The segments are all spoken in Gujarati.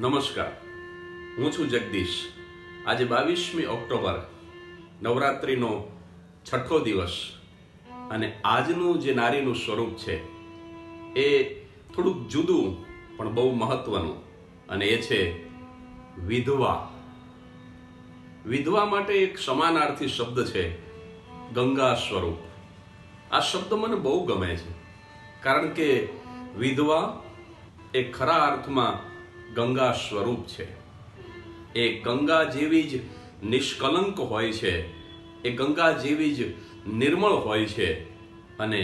નમસ્કાર. હું છું જગદીશ. આજે બાવીસમી ઓક્ટોબર, નવરાત્રિનો છઠ્ઠો દિવસ અને આજનું જે નારીનું સ્વરૂપ છે, એ થોડુંક જુદું પણ બહુ મહત્વનું અને એ છે વિધવા. વિધવા માટે એક સમાનાર્થી શબ્દ છે, ગંગા સ્વરૂપ. આ શબ્દ મને બહુ ગમે છે, કારણ કે વિધવા એ ખરા અર્થમાં ગંગા સ્વરૂપ છે. એ ગંગા જેવી જ નિષ્કલંક હોય છે, એ ગંગા જેવી જ નિર્મળ હોય છે અને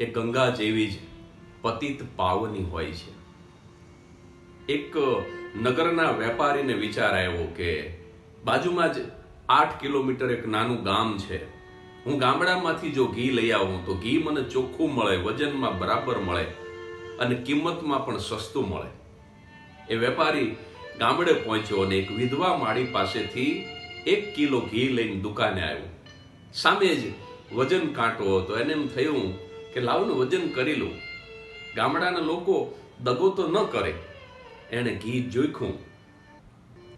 એ ગંગા જેવી જ પતિત પાવની હોય છે. એક નગરના વેપારીને વિચાર આવ્યો કે બાજુમાં જ આઠ કિલોમીટર એક નાનું ગામ છે. હું ગામડામાંથી જો ઘી લઈ આવું તો ઘી મને ચોખ્ખું મળે, વજનમાં બરાબર મળે અને કિંમતમાં પણ સસ્તું મળે. એ વેપારી ગામડે પહોંચ્યો અને એક વિધવા માળી પાસેથી એક કિલો ઘી લઈને દુકાને આવ્યો. સામે જ વજન કાંટો હતો. એને એમ થયું કે લાવનું વજન કરી લઉં ગામડાના લોકો દગો તો ન કરે. એણે ઘી જોખ્યું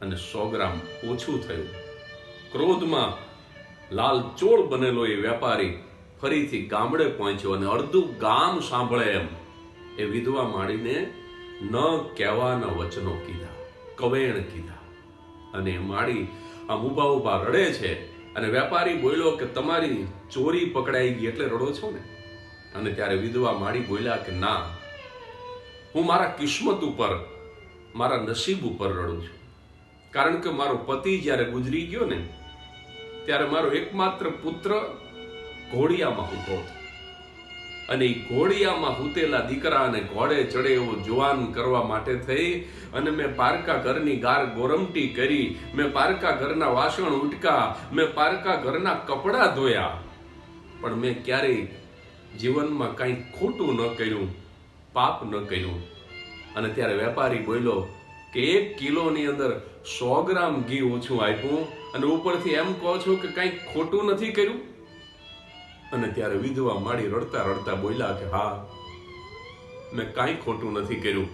અને સો ગ્રામ ઓછું થયું. ક્રોધમાં લાલ ચોળ બનેલો એ વેપારી ફરીથી ગામડે પહોંચ્યો અને અડધું ગામ સાંભળે એમ. એ વિધવા માળીને ન કહેવાના વચનો કીધા, કવેણ કીધા. અને માળી આમ ઊભા ઊભા રડે છે અને વેપારી બોલ્યો કે તમારી ચોરી પકડાઈ ગઈ એટલે રડો છો ને? અને ત્યારે વિધવા માળી બોલ્યા કે ના, હું મારા કિસ્મત ઉપર, મારા નસીબ ઉપર રડું છું. કારણ કે મારો પતિ જ્યારે ગુજરી ગયો ને, ત્યારે મારો એકમાત્ર પુત્ર ઘોડિયામાં હૂતો હતો. અને ઘોડિયામાં હૂતેલા દીકરાને ઘોડે ચડે એવો જુવાન કરવા માટે થઈ અને મેં પારકા ઘરની ગાર ગોરમટી કરી, મેં પારકા ઘરના વાસણ ઉટકા, મેં પારકા ઘરના કપડાં ધોયા. પણ મેં ક્યારેય જીવનમાં કાંઈ ખોટું ન કર્યું, પાપ ન કર્યું. અને ત્યારે વેપારી બોલ્યો કે એક કિલોની અંદર સો ગ્રામ ઘી ઓછું આપ્યું અને ઉપરથી એમ કહો છો કે કાંઈ ખોટું નથી કર્યું? અને ત્યારે વિધવા માડી રડતા રડતા બોલ્યા કે, હા, મેં કાંઈ ખોટું નથી કર્યું.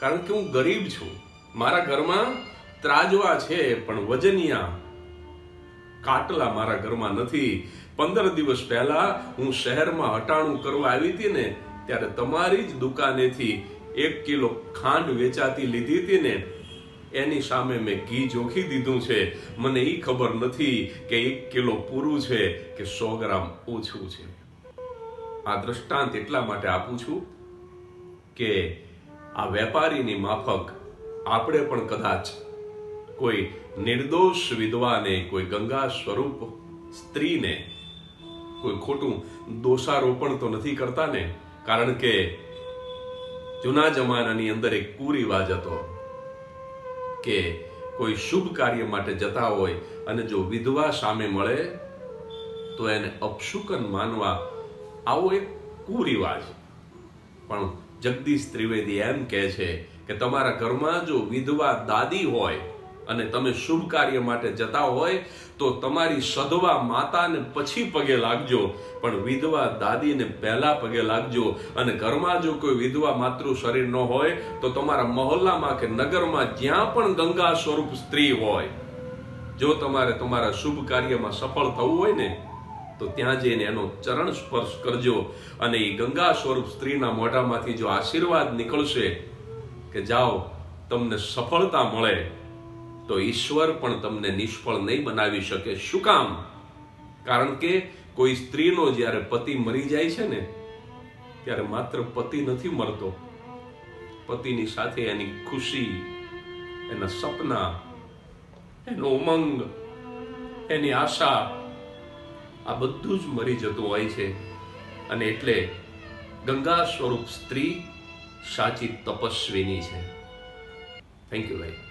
કારણ કે હું ગરીબ છું. મારા ઘરમાં ત્રાજવા છે, પણ વજનિયા કાટલા મારા ઘરમાં નથી. પંદર દિવસ પહેલા હું શહેરમાં હટાણું કરવા આવી હતી ને, ત્યારે તમારી જ દુકાનેથી એક કિલો ખાંડ વેચાતી લીધી હતી ને એની સામે મેં ઘી જોખી દીધું છે. મને એ ખબર નથી કે એક કિલો પૂરું છે કે સો ગ્રામ ઓછું છે. આ દ્રષ્ટાંત એટલા માટે આપું છું કે આ વેપારીની માફક આપણે પણ કદાચ કોઈ નિર્દોષ વિધવાને, કોઈ ગંગા સ્વરૂપ સ્ત્રીને, કોઈ ખોટું દોષારોપણ તો નથી કરતા ને કારણ કે જૂના જમાનાની અંદર એક કુરિવાજ હતો. કે કોઈ શુભ કાર્ય માટે જતા હોય અને જો વિધવા સામે મળે, તો એને અપશુકન માનવા આવો એક કુરિવાજ. પણ જગદીશ ત્રિવેદી એમ કહે છે કે તમારા ઘરમાં જો વિધવા દાદી હોય અને તમે શુભ કાર્ય માટે જતા હોય તો તમારી સધવા માતાને પછી પગે લાગજો, પણ વિધવા દાદીને પહેલા પગે લાગજો. અને ઘરમાં જો કોઈ વિધવા માતૃ શરીર ન હોય, તો તમારા મહોલ્લામાં કે નગરમાં જ્યાં પણ ગંગા સ્વરૂપ સ્ત્રી હોય, જો તમારે તમારા શુભ કાર્યમાં સફળ થવું હોય ને, તો ત્યાં જઈને એનો ચરણ સ્પર્શ કરજો. અને એ ગંગા સ્વરૂપ સ્ત્રીના મોઢામાંથી જો આશીર્વાદ નીકળશે કે જાઓ, તમને સફળતા મળે. તો ઈશ્વર પણ તમને નિષ્ફળ નહીં બનાવી શકે. શું કામ? કારણ કે કોઈ સ્ત્રીનો જ્યારે પતિ મરી જાય છે ને, ત્યારે માત્ર પતિ નથી મરતો. પતિની સાથે એની ખુશી, એના સપના, એનો ઉમંગ, એની આશા, આ બધું જ મરી જતું હોય છે. અને એટલે ગંગા સ્વરૂપ સ્ત્રી સાચી તપસ્વીની છે. થેન્ક યુ ભાઈ.